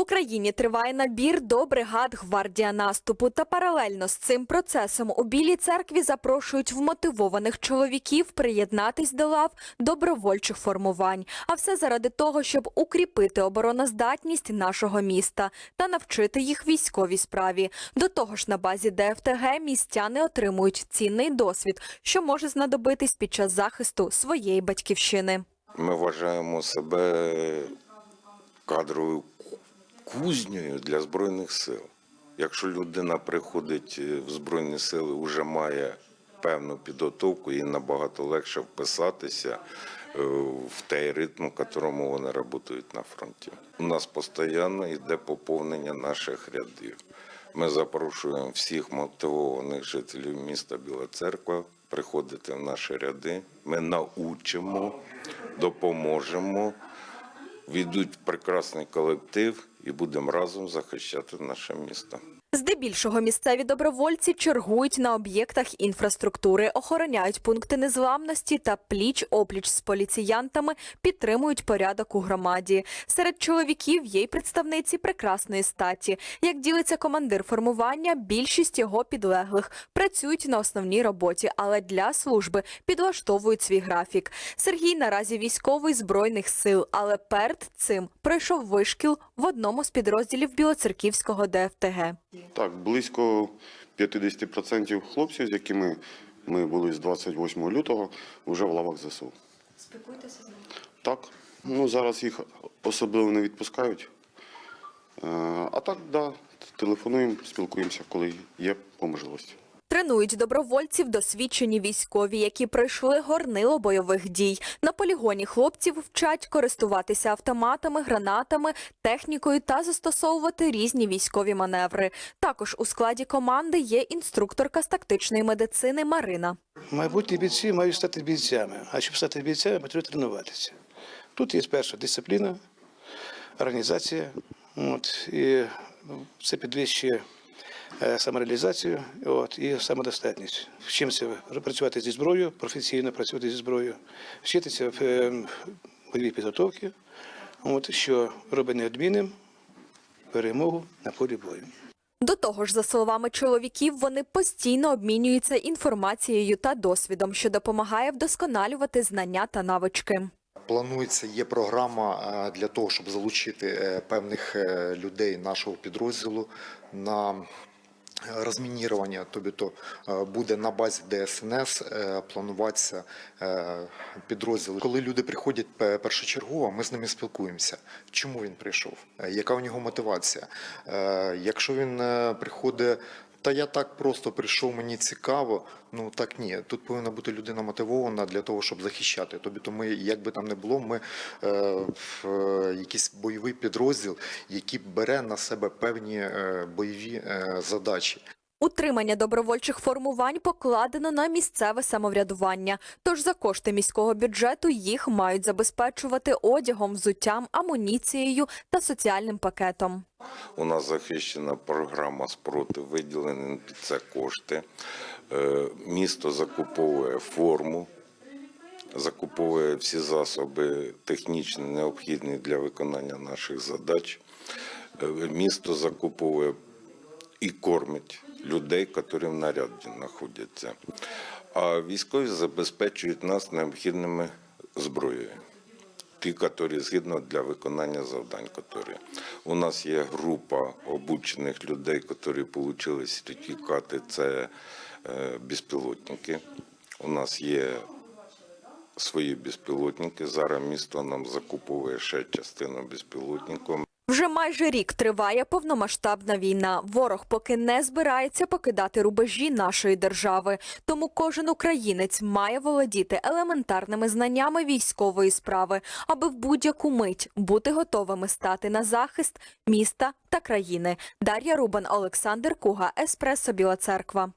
Україні триває набір до бригад гвардія наступу. Та паралельно з цим процесом у Білій церкві запрошують вмотивованих чоловіків приєднатись до лав добровольчих формувань. А все заради того, щоб укріпити обороноздатність нашого міста та навчити їх військовій справі. До того ж, на базі ДФТГ містяни отримують цінний досвід, що може знадобитись під час захисту своєї батьківщини. Ми вважаємо себе кадровою кузнею для Збройних сил. Якщо людина приходить е, в Збройні сили, вже має певну підготовку, їй набагато легше вписатися е, в той ритм, в якому вони працюють на фронті. У нас постійно йде поповнення наших рядів. Ми запрошуємо всіх мотивованих жителів міста Біла Церква приходити в наші ряди. Ми научимо, допоможемо, війдуть в прекрасний колектив і будемо разом захищати наше місто. Здебільшого місцеві добровольці чергують на об'єктах інфраструктури, охороняють пункти незламності та пліч-опліч з поліціянтами підтримують порядок у громаді. Серед чоловіків є й представниці прекрасної статі. Як ділиться командир формування, більшість його підлеглих працюють на основній роботі, але для служби підлаштовують свій графік. Сергій наразі військовий збройних сил, але перед цим пройшов вишкіл в одному з підрозділів Білоцерківського ДФТГ. Так, близько 50% хлопців, з якими ми були з 28 лютого, вже в лавах ЗСУ. Спілкуйтеся з ними. Так, ну зараз їх особливо не відпускають. Е, А так, да, телефонуємо, спілкуємося, коли є по можливості. Тренують добровольців досвідчені військові, які пройшли горнило бойових дій. На полігоні хлопців вчать користуватися автоматами, гранатами, технікою та застосовувати різні військові маневри. Також у складі команди є інструкторка з тактичної медицини Марина. Майбутні бійці мають стати бійцями, а щоб стати бійцями, потрібно тренуватися. Тут є перша дисципліна, організація, от, і це підвищує самореалізацію от, і самодостатність. Вчимося працювати зі зброєю, професійно працювати зі зброєю, вчитися в е, бойовій підготовці, от, що робить неодмінним перемогу на полі бою. До того ж, за словами чоловіків, вони постійно обмінюються інформацією та досвідом, що допомагає вдосконалювати знання та навички. Планується, є програма е, для того, щоб залучити е, певних е, людей нашого підрозділу на розмінірування, тобто то е, буде на базі ДСНС е, плануватися підрозділи. підрозділ. Коли люди приходять першочергово, ми з ними спілкуємося. Чому він прийшов? Е, Яка у нього мотивація? Е, Якщо він е, приходить. Та я так просто прийшов, мені цікаво. Ну так ні. Тут повинна бути людина мотивована для того, щоб захищати. Тобто, ми, як би там не було, ми е, е, якийсь бойовий підрозділ, який бере на себе певні е, бойові е, задачі. Утримання добровольчих формувань покладено на місцеве самоврядування. Тож за кошти міського бюджету їх мають забезпечувати одягом, взуттям, амуніцією та соціальним пакетом. У нас захищена програма спротив, виділені під це кошти. Е, Місто закуповує форму, закуповує всі засоби технічні, необхідні для виконання наших задач. Е, Місто закуповує і кормить людей, які в наряді знаходяться. А військові забезпечують нас необхідними зброєю ті, які згідно для виконання завдань. Які. У нас є група обучених людей, які отримали сертифікати, це е, безпілотники. У нас є свої безпілотники. Зараз місто нам закуповує ще частину безпілотників. Вже майже рік триває повномасштабна війна. Ворог поки не збирається покидати рубежі нашої держави. Тому кожен українець має володіти елементарними знаннями військової справи, аби в будь-яку мить бути готовими стати на захист міста та країни. Дар'я Рубан, Олександр Куга, Еспресо Біла Церква.